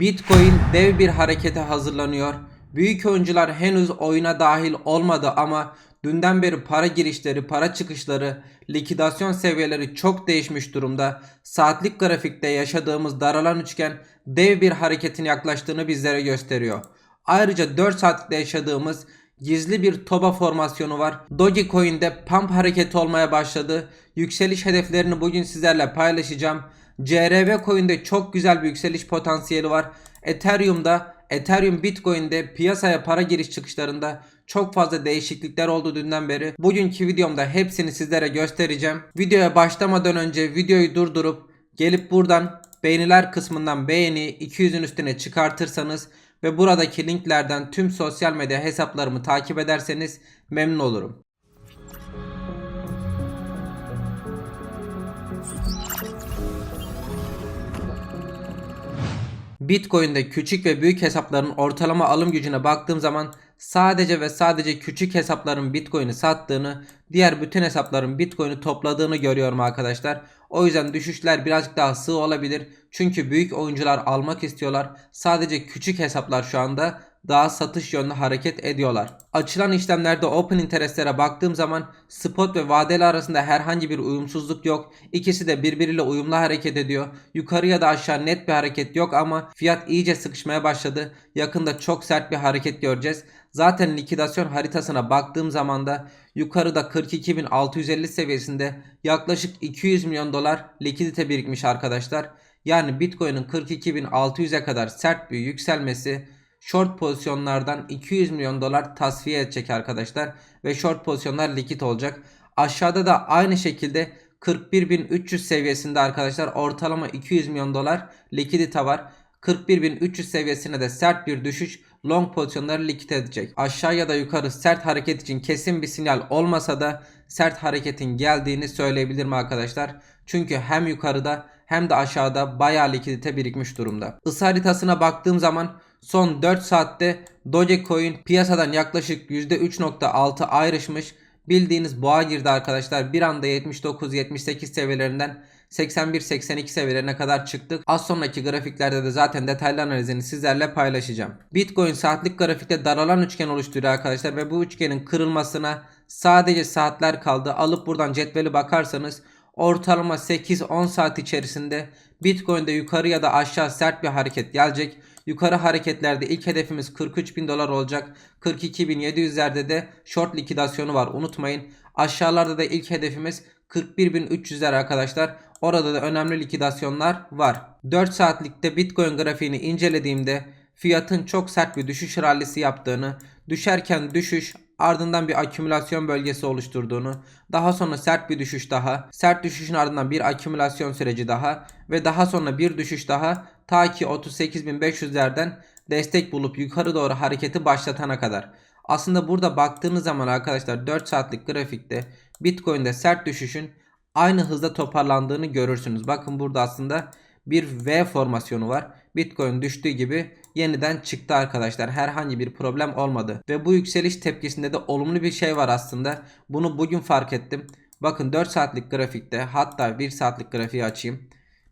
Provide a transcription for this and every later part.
Bitcoin dev bir harekete hazırlanıyor. Büyük oyuncular henüz oyuna dahil olmadı ama dünden beri para girişleri, para çıkışları, likidasyon seviyeleri çok değişmiş durumda. Saatlik grafikte yaşadığımız daralan üçgen dev bir hareketin yaklaştığını bizlere gösteriyor. Ayrıca 4 saatte yaşadığımız gizli bir toba formasyonu var. Dogecoin'de pump hareketi olmaya başladı. Yükseliş hedeflerini bugün sizlerle paylaşacağım. CRV coin'de çok güzel bir yükseliş potansiyeli var. Ethereum'da, Ethereum Bitcoin'de piyasaya para giriş çıkışlarında çok fazla değişiklikler oldu dünden beri. Bugünkü videomda hepsini sizlere göstereceğim. Videoya başlamadan önce videoyu durdurup gelip buradan beğeniler kısmından beğeni 200'ün üstüne çıkartırsanız ve buradaki linklerden tüm sosyal medya hesaplarımı takip ederseniz memnun olurum. Bitcoin'de küçük ve büyük hesapların ortalama alım gücüne baktığım zaman sadece ve sadece küçük hesapların Bitcoin'i sattığını, diğer bütün hesapların Bitcoin'i topladığını görüyorum arkadaşlar. O yüzden düşüşler birazcık daha sığ olabilir. Çünkü büyük oyuncular almak istiyorlar. Sadece küçük hesaplar şu anda daha satış yönlü hareket ediyorlar. Açılan işlemlerde open interestlere baktığım zaman spot ve vadeli arasında herhangi bir uyumsuzluk yok. İkisi de birbiriyle uyumlu hareket ediyor. Yukarı ya da aşağı net bir hareket yok ama fiyat iyice sıkışmaya başladı. Yakında çok sert bir hareket göreceğiz. Zaten likidasyon haritasına baktığım zaman da yukarıda 42.650 seviyesinde yaklaşık 200 milyon dolar likidite birikmiş arkadaşlar. Yani Bitcoin'in 42.600'e kadar sert bir yükselmesi short pozisyonlardan 200 milyon dolar tasfiye edecek arkadaşlar ve short pozisyonlar likit olacak. Aşağıda da aynı şekilde 41.300 seviyesinde arkadaşlar ortalama 200 milyon dolar likidite var. 41.300 seviyesine de sert bir düşüş long pozisyonları likit edecek. Aşağı ya da yukarı sert hareket için kesin bir sinyal olmasa da sert hareketin geldiğini söyleyebilirim arkadaşlar. Çünkü hem yukarıda hem de aşağıda bayağı likidite birikmiş durumda. Isı haritasına baktığım zaman son 4 saatte Dogecoin piyasadan yaklaşık %3.6 ayrışmış. Bildiğiniz boğa girdi arkadaşlar. Bir anda 79-78 seviyelerinden 81-82 seviyelerine kadar çıktık. Az sonraki grafiklerde de zaten detaylı analizini sizlerle paylaşacağım. Bitcoin saatlik grafikte daralan üçgen oluşturuyor arkadaşlar ve bu üçgenin kırılmasına sadece saatler kaldı. Alıp buradan cetveli bakarsanız ortalama 8-10 saat içerisinde Bitcoin'de yukarı ya da aşağı sert bir hareket gelecek. Yukarı hareketlerde ilk hedefimiz 43 bin dolar olacak. 42.700'lerde de short likidasyonu var unutmayın. Aşağılarda da ilk hedefimiz 41.300'ler arkadaşlar. Orada da önemli likidasyonlar var. 4 saatlikte Bitcoin grafiğini incelediğimde fiyatın çok sert bir düşüş rallisi yaptığını, düşerken düşüş ardından bir akümülasyon bölgesi oluşturduğunu, daha sonra sert bir düşüş daha, sert düşüşün ardından bir akümülasyon süreci daha ve daha sonra bir düşüş daha ta ki 38.500'lerden destek bulup yukarı doğru hareketi başlatana kadar. Aslında burada baktığınız zaman arkadaşlar 4 saatlik grafikte Bitcoin'de sert düşüşün aynı hızda toparlandığını görürsünüz. Bakın burada aslında bir V formasyonu var. Bitcoin düştüğü gibi yeniden çıktı arkadaşlar. Herhangi bir problem olmadı. Ve bu yükseliş tepkisinde de olumlu bir şey var aslında. Bunu bugün fark ettim. Bakın 4 saatlik grafikte hatta 1 saatlik grafiği açayım.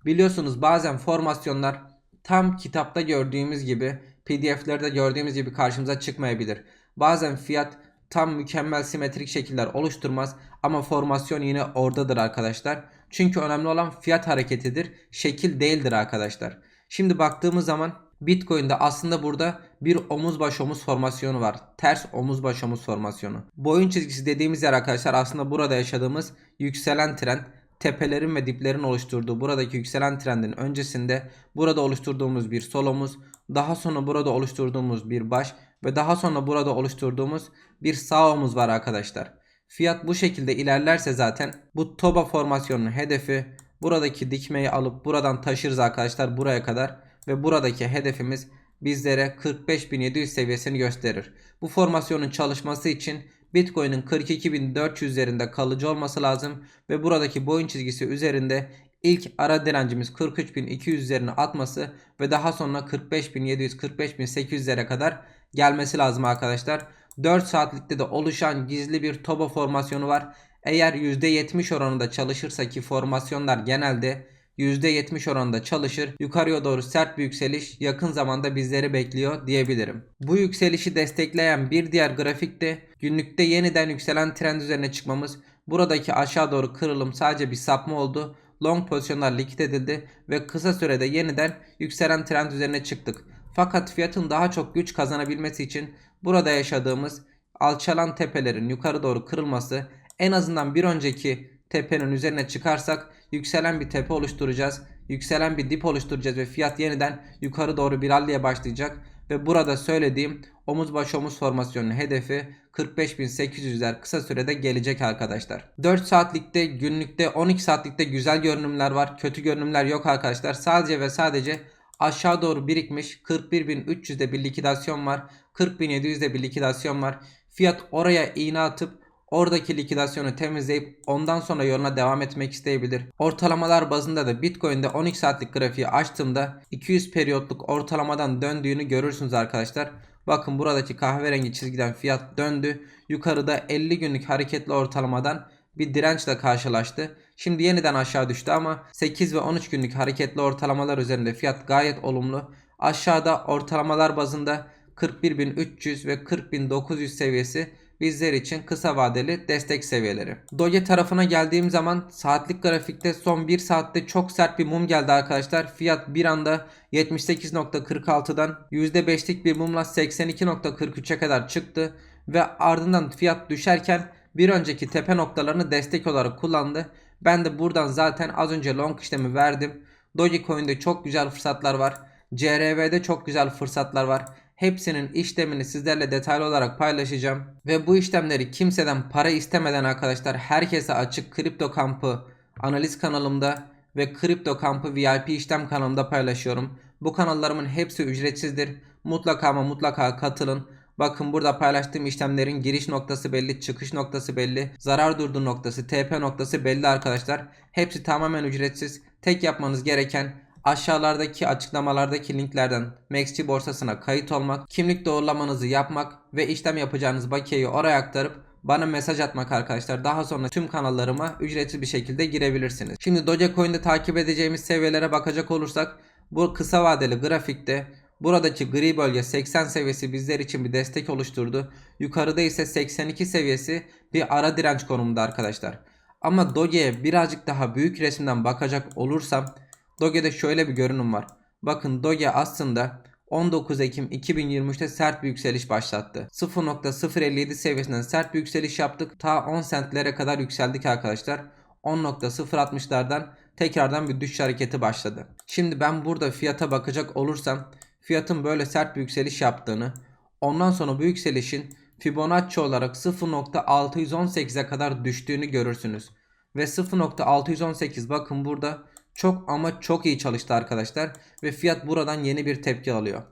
Biliyorsunuz bazen formasyonlar tam kitapta gördüğümüz gibi PDF'lerde gördüğümüz gibi karşımıza çıkmayabilir. Bazen fiyat tam mükemmel simetrik şekiller oluşturmaz ama formasyon yine oradadır arkadaşlar. Çünkü önemli olan fiyat hareketidir, şekil değildir arkadaşlar. Şimdi baktığımız zaman Bitcoin'de aslında burada bir omuz baş omuz formasyonu var. Ters omuz baş omuz formasyonu. Boyun çizgisi dediğimiz yer arkadaşlar aslında burada yaşadığımız yükselen trend tepelerin ve diplerin oluşturduğu buradaki yükselen trendin öncesinde burada oluşturduğumuz bir sol omuz, daha sonra burada oluşturduğumuz bir baş ve daha sonra burada oluşturduğumuz bir sağ omuz var arkadaşlar. Fiyat bu şekilde ilerlerse zaten bu toba formasyonunun hedefi buradaki dikmeyi alıp buradan taşırız arkadaşlar buraya kadar ve buradaki hedefimiz bizlere 45.700 seviyesini gösterir. Bu formasyonun çalışması için Bitcoin'in 42.400 üzerinde kalıcı olması lazım ve buradaki boyun çizgisi üzerinde ilk ara direncimiz 43.200 üzerine atması ve daha sonra 45.700 45.800'lere kadar gelmesi lazım arkadaşlar. 4 saatlikte de oluşan gizli bir toba formasyonu var. Eğer %70 oranında çalışırsa ki formasyonlar genelde %70 oranında çalışır. Yukarıya doğru sert bir yükseliş yakın zamanda bizleri bekliyor diyebilirim. Bu yükselişi destekleyen bir diğer grafikte günlükte yeniden yükselen trend üzerine çıkmamız. Buradaki aşağı doğru kırılım sadece bir sapma oldu. Long pozisyonlar likit edildi ve kısa sürede yeniden yükselen trend üzerine çıktık. Fakat fiyatın daha çok güç kazanabilmesi için burada yaşadığımız alçalan tepelerin yukarı doğru kırılması en azından bir önceki tepenin üzerine çıkarsak yükselen bir tepe oluşturacağız. Yükselen bir dip oluşturacağız ve fiyat yeniden yukarı doğru bir ralliye başlayacak. Ve burada söylediğim omuz baş omuz formasyonunun hedefi 45.800'ler kısa sürede gelecek arkadaşlar. 4 saatlikte günlükte 12 saatlikte güzel görünümler var. Kötü görünümler yok arkadaşlar. Sadece ve sadece aşağı doğru birikmiş 41.300'de bir likidasyon var. 40.700'de bir likidasyon var. Fiyat oraya iğne atıp Oradaki likidasyonu temizleyip ondan sonra yoluna devam etmek isteyebilir. Ortalamalar bazında da Bitcoin'de 12 saatlik grafiği açtığımda 200 periyotluk ortalamadan döndüğünü görürsünüz arkadaşlar. Bakın buradaki kahverengi çizgiden fiyat döndü. Yukarıda 50 günlük hareketli ortalamadan bir dirençle karşılaştı. Şimdi yeniden aşağı düştü ama 8 ve 13 günlük hareketli ortalamalar üzerinde fiyat gayet olumlu. Aşağıda ortalamalar bazında 41.300 ve 40.900 seviyesi bizler için kısa vadeli destek seviyeleri. Doge tarafına geldiğim zaman saatlik grafikte son 1 saatte çok sert bir mum geldi arkadaşlar. Fiyat bir anda 78.46'dan %5'lik bir mumla 82.43'e kadar çıktı ve ardından fiyat düşerken bir önceki tepe noktalarını destek olarak kullandı. Ben de buradan zaten az önce long işlemi verdim. Dogecoin'de çok güzel fırsatlar var. CRV'de çok güzel fırsatlar var. Hepsinin işlemini sizlerle detaylı olarak paylaşacağım. Ve bu işlemleri kimseden para istemeden arkadaşlar herkese açık kripto kampı analiz kanalımda ve kripto kampı VIP işlem kanalımda paylaşıyorum. Bu kanallarımın hepsi ücretsizdir. Mutlaka ama mutlaka katılın. Bakın burada paylaştığım işlemlerin giriş noktası belli, çıkış noktası belli, zarar durdu noktası, TP noktası belli arkadaşlar. Hepsi tamamen ücretsiz. Tek yapmanız gereken aşağılardaki açıklamalardaki linklerden Maxi borsasına kayıt olmak, kimlik doğrulamanızı yapmak ve işlem yapacağınız bakiyeyi oraya aktarıp bana mesaj atmak arkadaşlar. Daha sonra tüm kanallarıma ücretsiz bir şekilde girebilirsiniz. Şimdi Dogecoin'de takip edeceğimiz seviyelere bakacak olursak bu kısa vadeli grafikte Buradaki gri bölge 80 seviyesi bizler için bir destek oluşturdu. Yukarıda ise 82 seviyesi bir ara direnç konumunda arkadaşlar. Ama Doge'ye birazcık daha büyük resimden bakacak olursam Doge'de şöyle bir görünüm var. Bakın Doge aslında 19 Ekim 2023'te sert bir yükseliş başlattı. 0.057 seviyesinden sert bir yükseliş yaptık. Ta 10 centlere kadar yükseldik arkadaşlar. 10.060'lardan tekrardan bir düşüş hareketi başladı. Şimdi ben burada fiyata bakacak olursam fiyatın böyle sert bir yükseliş yaptığını, ondan sonra bu yükselişin Fibonacci olarak 0.618'e kadar düştüğünü görürsünüz. Ve 0.618 bakın burada çok ama çok iyi çalıştı arkadaşlar ve fiyat buradan yeni bir tepki alıyor.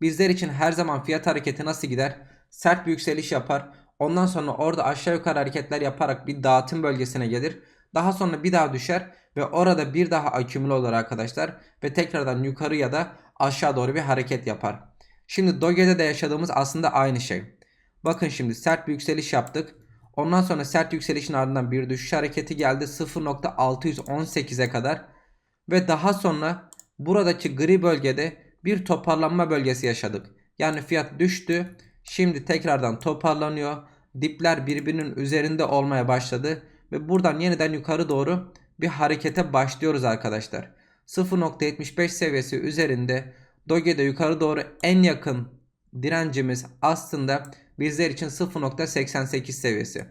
Bizler için her zaman fiyat hareketi nasıl gider? Sert bir yükseliş yapar. Ondan sonra orada aşağı yukarı hareketler yaparak bir dağıtım bölgesine gelir. Daha sonra bir daha düşer ve orada bir daha akümüle olur arkadaşlar ve tekrardan yukarı ya da aşağı doğru bir hareket yapar. Şimdi Doge'de de yaşadığımız aslında aynı şey. Bakın şimdi sert bir yükseliş yaptık. Ondan sonra sert yükselişin ardından bir düşüş hareketi geldi 0.618'e kadar. Ve daha sonra buradaki gri bölgede bir toparlanma bölgesi yaşadık. Yani fiyat düştü. Şimdi tekrardan toparlanıyor. Dipler birbirinin üzerinde olmaya başladı. Ve buradan yeniden yukarı doğru bir harekete başlıyoruz arkadaşlar. 0.75 seviyesi üzerinde Doge'de yukarı doğru en yakın direncimiz aslında bizler için 0.88 seviyesi.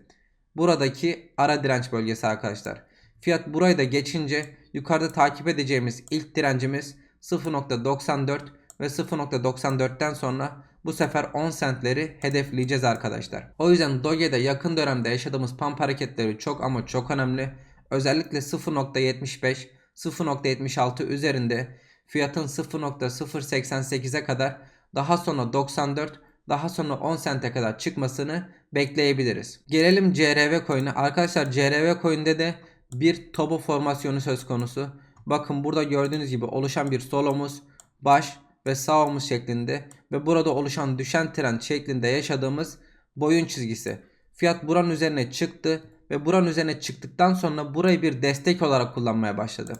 Buradaki ara direnç bölgesi arkadaşlar. Fiyat burayı da geçince yukarıda takip edeceğimiz ilk direncimiz 0.94 ve 0.94'ten sonra bu sefer 10 centleri hedefleyeceğiz arkadaşlar. O yüzden Doge'de yakın dönemde yaşadığımız pump hareketleri çok ama çok önemli. Özellikle 0.75 0.76 üzerinde fiyatın 0.088'e kadar daha sonra 94 daha sonra 10 sente kadar çıkmasını bekleyebiliriz. Gelelim CRV coin'e. Arkadaşlar CRV coin'de de bir topo formasyonu söz konusu. Bakın burada gördüğünüz gibi oluşan bir solomuz, baş ve sağ omuz şeklinde ve burada oluşan düşen trend şeklinde yaşadığımız boyun çizgisi. Fiyat buranın üzerine çıktı ve buranın üzerine çıktıktan sonra burayı bir destek olarak kullanmaya başladı.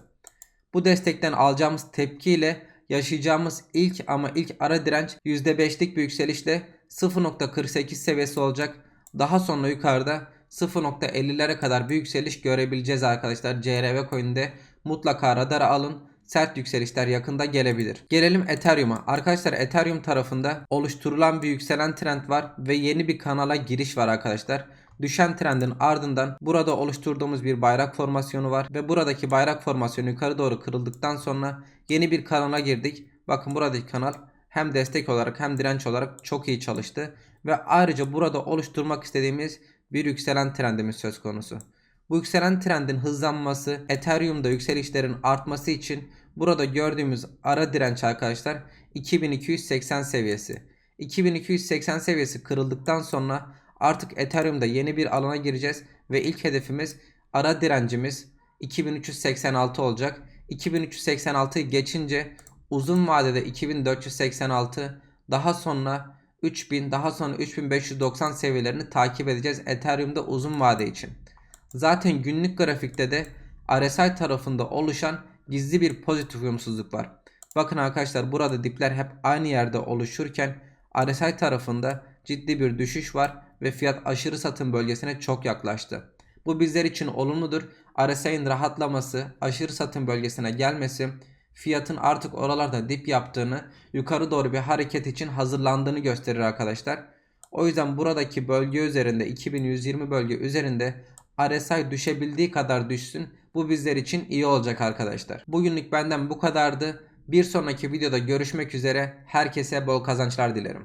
Bu destekten alacağımız tepkiyle yaşayacağımız ilk ama ilk ara direnç %5'lik bir yükselişle 0.48 seviyesi olacak. Daha sonra yukarıda 0.50'lere kadar bir yükseliş görebileceğiz arkadaşlar. CRV coin'de mutlaka radara alın. Sert yükselişler yakında gelebilir. Gelelim Ethereum'a. Arkadaşlar Ethereum tarafında oluşturulan bir yükselen trend var ve yeni bir kanala giriş var arkadaşlar. Düşen trendin ardından burada oluşturduğumuz bir bayrak formasyonu var ve buradaki bayrak formasyonu yukarı doğru kırıldıktan sonra yeni bir kanala girdik. Bakın buradaki kanal hem destek olarak hem direnç olarak çok iyi çalıştı ve ayrıca burada oluşturmak istediğimiz bir yükselen trendimiz söz konusu. Bu yükselen trendin hızlanması, Ethereum'da yükselişlerin artması için burada gördüğümüz ara direnç arkadaşlar 2280 seviyesi. 2280 seviyesi kırıldıktan sonra artık Ethereum'da yeni bir alana gireceğiz ve ilk hedefimiz ara direncimiz 2386 olacak. 2386'yı geçince uzun vadede 2486 daha sonra 3000 daha sonra 3590 seviyelerini takip edeceğiz Ethereum'da uzun vade için. Zaten günlük grafikte de RSI tarafında oluşan gizli bir pozitif uyumsuzluk var. Bakın arkadaşlar burada dipler hep aynı yerde oluşurken RSI tarafında ciddi bir düşüş var ve fiyat aşırı satım bölgesine çok yaklaştı. Bu bizler için olumludur. RSI'nin rahatlaması, aşırı satım bölgesine gelmesi, fiyatın artık oralarda dip yaptığını, yukarı doğru bir hareket için hazırlandığını gösterir arkadaşlar. O yüzden buradaki bölge üzerinde 2120 bölge üzerinde RSI düşebildiği kadar düşsün. Bu bizler için iyi olacak arkadaşlar. Bugünlük benden bu kadardı. Bir sonraki videoda görüşmek üzere. Herkese bol kazançlar dilerim.